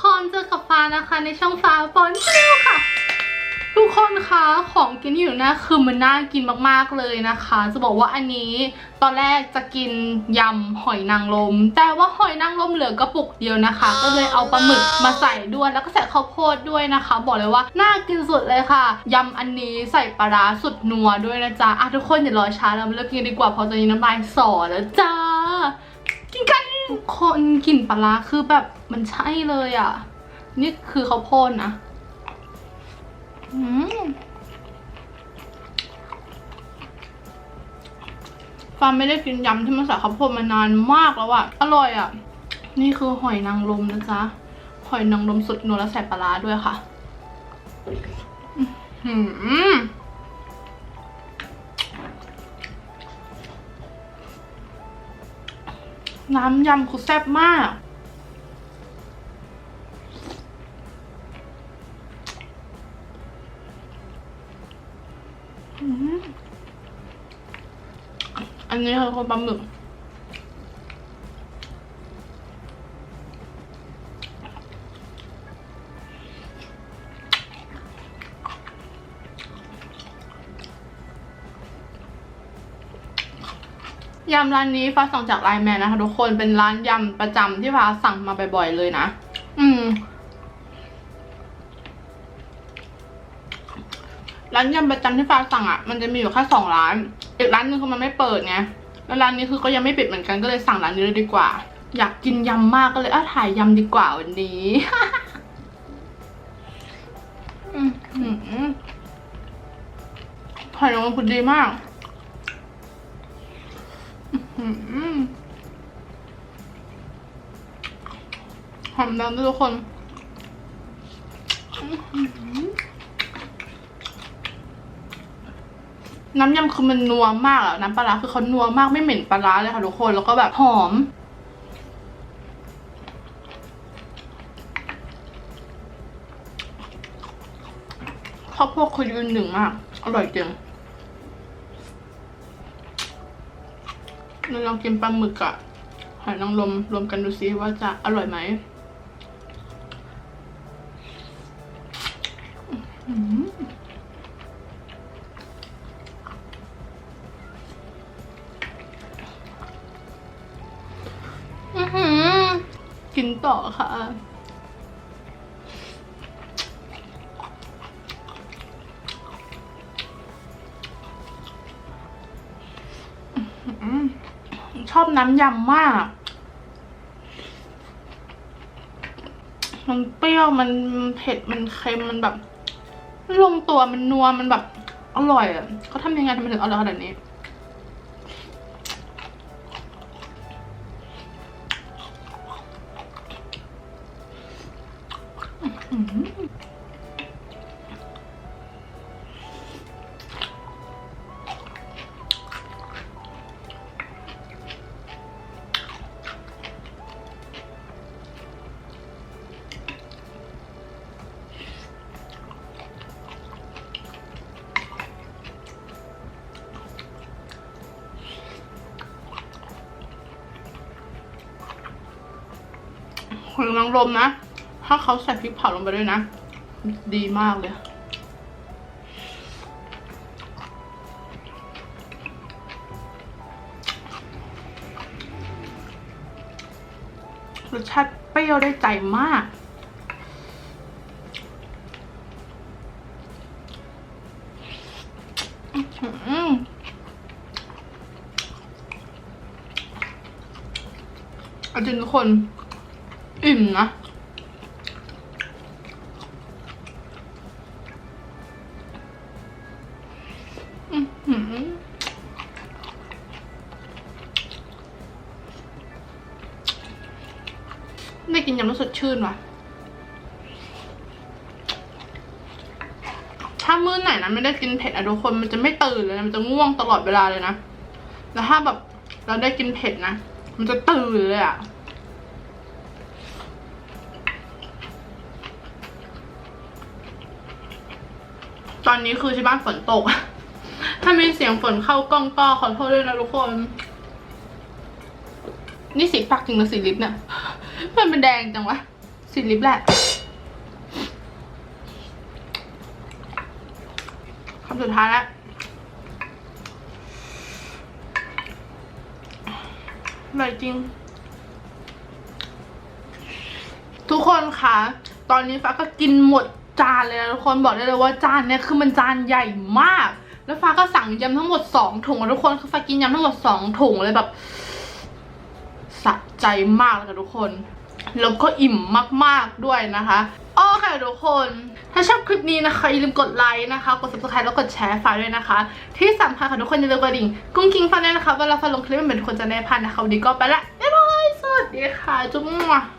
คนเจอกับฟ้านะคะ ในช่องฟ้าปอนชิวค่ะ ทุกคนคะของกินอยู่น้าคือมันน่ากินมากๆเลยนะคะ จะบอกว่าอันนี้ตอนแรกจะกินยำหอยนางรมแต่ว่าหอยนางรมเหลือกระปุกเดียวนะคะ ก็เลยเอาปลาหมึกมาใส่ด้วยแล้วก็ใส่ข้าวโพดด้วยนะคะ บอกเลยว่าน่ากินสุดเลยค่ะยำอันนี้ใส่ปลาร้าสุดนัวด้วยนะจ๊ะอะทุกคนอย่ารอช้าเรามาเริ่มกินดีกว่าเพราะตอนนี้น้ำลายสอแล้วจ้ากินกัน ทุกคนกลิ่นปลาคือแบบมันใช่เลยอะ นี่คือเขาพดนะอืมฟาร์มไม่ได้กินยำที่มันใส่ข้าวโพดมานานมากแล้วอะอร่อยอะนี่คือหอยนางรมนะจ๊ะ หอยนางรมสุดนัวและใส่ปลาด้วยค่ะ อื้อ น้ำยำคือแซ่บมาก อันนี้คือคนปลาหมึก ยำร้านนี้ฟ้าสั่งจากไลน์แมนนะคะทุกคนเป็นร้านยำประจำที่ฟ้าสั่งมาบ่อยๆเลยนะ อืม ร้านยำประจำที่ฟ้าสั่งอะ มันจะมีอยู่แค่สองร้าน อีกร้านหนึงคือมันไม่เปิดไงแล้วร้านนี้คือก็ยังไม่ปิดเหมือนกันก็เลยสั่งร้านนี้เลยดีกว่า อยากกินยำมากก็เลยอะถ่ายยำดีกว่าวันนี้อืมอืมอืมหอยนางรมคุณดีมาก หอมดังด้วยทุกคนน้ำยำคือมันนัวมากอะน้ำปลาร้าคือเขานัวมากไม่เหม็นปลาร้าเลยค่ะทุกคนแล้วก็แบบหอม ข้าวโพดคือยืนหนึ่งมาก อร่อยจริง เราลองกินปลาหมึกอะหอยนางรมรวมกันดูซิว่าจะอร่อยไหมอือหือกินต่อค่ะ ชอบน้ำยำมาก มันเปรี้ยวมันเผ็ดมันเค็มมันแบบลงตัวมันนัวมันแบบอร่อยอะเขาทำยังไงทำไมถึงอร่อยขนาดนี้ หอยนางรมนะ ถ้าเขาใส่พริกเผาลงไปด้วยนะ ดีมากเลยรสชาติเปรี้ยวได้ใจมากอื้อหือเอาจริงทุกคน อิ่มนะได้กินยำแล้วสดชื่นว่ะ ถ้ามื้อไหนนะไม่ได้กินเผ็ดอะทุกคนมันจะไม่ตื่นเลยนะมันจะง่วงตลอดเวลาเลยนะ แล้วถ้าแบบเราได้กินเผ็ดนะ มันจะตื่นเลยอะ ตอนนี้คือที่บ้านฝนตก ถ้ามีเสียงฝนเข้ากล้องก็ขอโทษด้วยนะทุกคน นี่สีปากจริงหรือสีลิปเนี่ยมันเป็นแดงจังวะ สีลิปแหละคำสุดท้ายแล้วอร่อยจริง ทุกคนคะตอนนี้ฟ้าก็กินหมด จานเลยนะทุกคนบอกได้เลยว่าจานเนี้ยคือมันจานใหญ่มาก แล้วฟ้าก็สั่งยำทั้งหมดสองถุงทุกคนคือฟ้ากินยำทั้งหมดสองถุงเลยแบบสะใจมากเลยค่ะทุกคนแล้วก็อิ่มมากๆด้วยนะคะโอเคทุกคน ถ้าชอบคลิปนี้นะคะอย่าลืมกดไลค์นะคะ กด subscribe แล้วกดแชร์ฝาด้วยนะคะ ที่สำคัญค่ะทุกคนอย่าลืมกระดิ่งกุ้งกิ้งฟันด้วยนะคะเวลาฟันลงคลิปมันเป็นคนจะได้พันนะคะวันนี้ก็ไปละบ๊ายบายสวัสดีค่ะจุ๊บมั่